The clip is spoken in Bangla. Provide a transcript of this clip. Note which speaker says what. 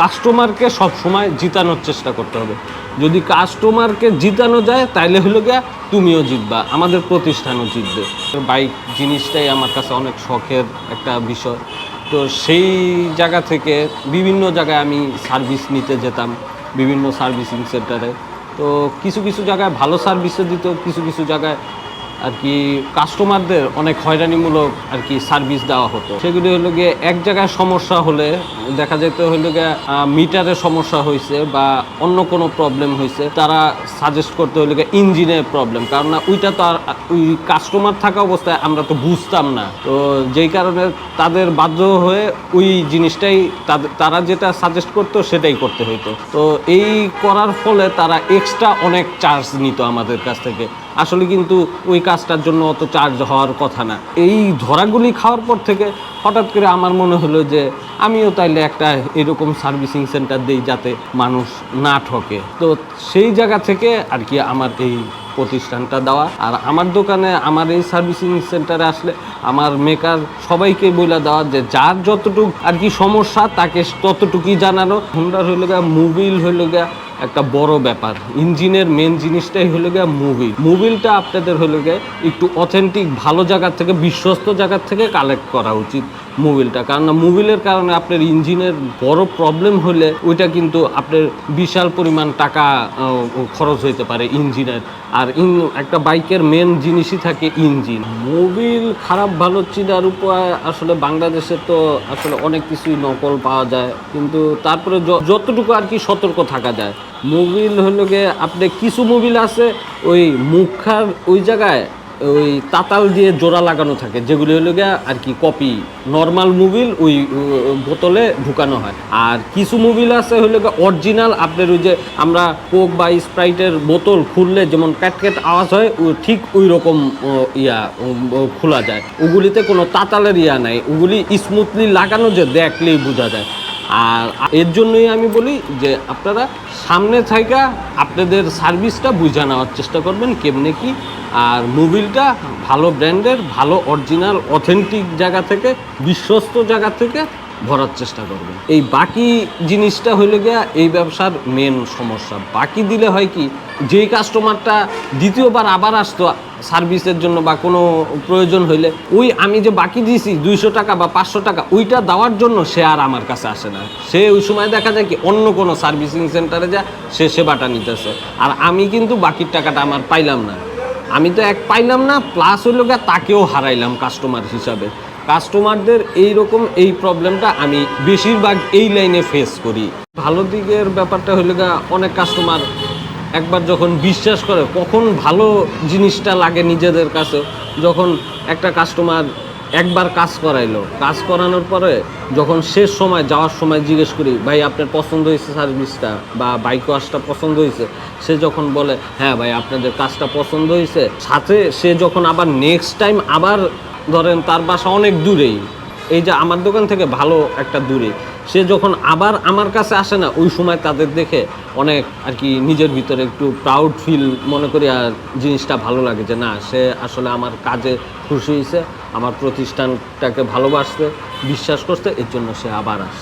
Speaker 1: কাস্টমারকে সব সময় জিতানোর চেষ্টা করতে হবে। যদি কাস্টমারকে জিতানো যায়, তাইলে হলো গিয়া তুমিও জিতবা, আমাদের প্রতিষ্ঠানও জিতবে। বাইক জিনিসটাই আমার কাছে অনেক শখের একটা বিষয়। তো সেই জায়গা থেকে বিভিন্ন জায়গায় আমি সার্ভিস নিতে যেতাম, বিভিন্ন সার্ভিসিং সেন্টারে। তো কিছু কিছু জায়গায় ভালো সার্ভিসও দিত, কিছু কিছু জায়গায় আর কি কাস্টমারদের অনেক হয়রানিমূলক আর কি সার্ভিস দেওয়া হতো। সেগুলি হলো গিয়ে এক জায়গায় সমস্যা হলে দেখা যেত হলো গিয়ে মিটারের সমস্যা হয়েছে বা অন্য কোনো প্রবলেম হয়েছে তারা সাজেস্ট করতে হলো গিয়ে ইঞ্জিনের প্রবলেম কারণ না, ওইটা তো আর, ওই কাস্টমার থাকা অবস্থায় আমরা তো বুঝতাম না। তো যেই কারণে তাদের বাধ্য হয়ে ওই জিনিসটাই তারা যেটা সাজেস্ট করতো সেটাই করতে হইতো। তো এই করার ফলে তারা এক্সট্রা অনেক চার্জ নিত আমাদের কাছ থেকে। আসলে কিন্তু ওই কাজটার জন্য অত চার্জ হওয়ার কথা না। এই ধরাগুলি খাওয়ার পর থেকে হঠাৎ করে আমার মনে হলো যে, আমিও তাইলে একটা এরকম সার্ভিসিং সেন্টার দিই যাতে মানুষ না ঠকে। তো সেই জায়গা থেকে আর কি আমার এই প্রতিষ্ঠানটা দেওয়া। আর আমার দোকানে আমার এই সার্ভিসিং সেন্টারে আসলে আমার মেকার সবাইকে বলে দেওয়া যে, যার যতটুকু আর কি সমস্যা তাকে ততটুকুই জানানো। হুন্ডার হইলে গা মুবিল হইলে গা একটা বড় ব্যাপার। ইঞ্জিনের মেন জিনিসটাই হলো গিয়ে মুভিল মুভিলটা আপনাদের হলো গিয়ে একটু অথেন্টিক ভালো জায়গার থেকে, বিশ্বস্ত জায়গার থেকে কালেক্ট করা উচিত মুভিলটা কারণ মুভিলের কারণে আপনার ইঞ্জিনের বড় প্রবলেম হলে ওইটা কিন্তু আপনার বিশাল পরিমাণ টাকা খরচ হইতে পারে ইঞ্জিনের। আর ইন একটা বাইকের মেন জিনিসই থাকে ইঞ্জিন মোবিল খারাপ ভালো চিনার উপায় আসলে বাংলাদেশে তো আসলে অনেক কিছুই নকল পাওয়া যায়। কিন্তু তারপরে যতটুকু আর কি সতর্ক থাকা যায়। মোবিল হলো গিয়ে আপনি কিছু মোবিল আছে, ওই মুখার ওই জায়গায় ওই তাতাল দিয়ে জোড়া লাগানো থাকে, যেগুলি হলো গিয়া আর কি কপি নর্মাল মুভিল ওই বোতলে ঢুকানো হয়। আর কিছু মুভিল আছে হলো গিয়ে অরিজিনাল আপনার ওই যে আমরা কোক বা স্প্রাইটের বোতল খুললে যেমন ক্যাট ক্যাট আওয়াজ হয়, ও ঠিক ওই রকম ইয়া খোলা যায়। ওগুলিতে কোনো তাতালের ইয়া নাই, ওগুলি স্মুথলি লাগানো যে দেখলেই বোঝা যায়। আর এর জন্যই আমি বলি যে আপনারা সামনে থাকা আপনাদের সার্ভিসটা বুঝে নেওয়ার চেষ্টা করবেন কেমনে কি। আর মোবিলটা ভালো ব্র্যান্ডের, ভালো অরিজিনাল অথেন্টিক জায়গা থেকে, বিশ্বস্ত জায়গা থেকে ভরার চেষ্টা করবেন এই বাকি জিনিসটা হইলে গিয়া এই ব্যবসার মেন সমস্যা। বাকি দিলে হয় কি, যেই কাস্টমারটা দ্বিতীয়বার আবার আসতো সার্ভিসের জন্য বা কোনো প্রয়োজন হইলে, ওই আমি যে বাকি দিয়েছি দুইশো টাকা বা পাঁচশো টাকা, ওইটা দেওয়ার জন্য সে আর আমার কাছে আসে না। সে ওই সময় দেখা যায় কি, অন্য কোনো সার্ভিসিং সেন্টারে যা সে সেবাটা নিতেছে। আর আমি কিন্তু বাকির টাকাটা আমার পাইলাম না। আমি তো এক পাইলাম না প্লাস হলো গা তাকেও হারাইলাম কাস্টমার হিসাবে। কাস্টমারদের এই রকম এই প্রবলেমটা আমি বেশিরভাগ এই লাইনে ফেস করি। ভালো দিকের ব্যাপারটা হইল গা অনেক কাস্টমার একবার যখন বিশ্বাস করে, কখন ভালো জিনিসটা লাগে নিজেদের কাছে, যখন একটা কাস্টমার একবার কাজ করাইলো। কাজ করানোর পরে যখন শেষ সময় যাওয়ার সময় জিজ্ঞেস করি, ভাই, আপনার পছন্দ হয়েছে সার্ভিসটা বা বাইক ওয়াশটা পছন্দ হয়েছে? সে যখন বলে হ্যাঁ ভাই, আপনাদের কাজটা পছন্দ হয়েছে। সাথে সে যখন আবার নেক্সট টাইম আবার ধরেন তার বাসা অনেক দূরেই। এই যে আমার দোকান থেকে ভালো একটা দূরে। সে যখন আবার আমার কাছে আসে না, ওই সময় তাদের দেখে অনেক আর কি নিজের ভিতরে একটু প্রাউড ফিল মনে করি আর জিনিসটা ভালো লাগে যে না, সে আসলে আমার কাজে খুশি হয়েছে আমার প্রতিষ্ঠানটাকে ভালোবাসতে বিশ্বাস করতে এর জন্য সে আবার আসছে।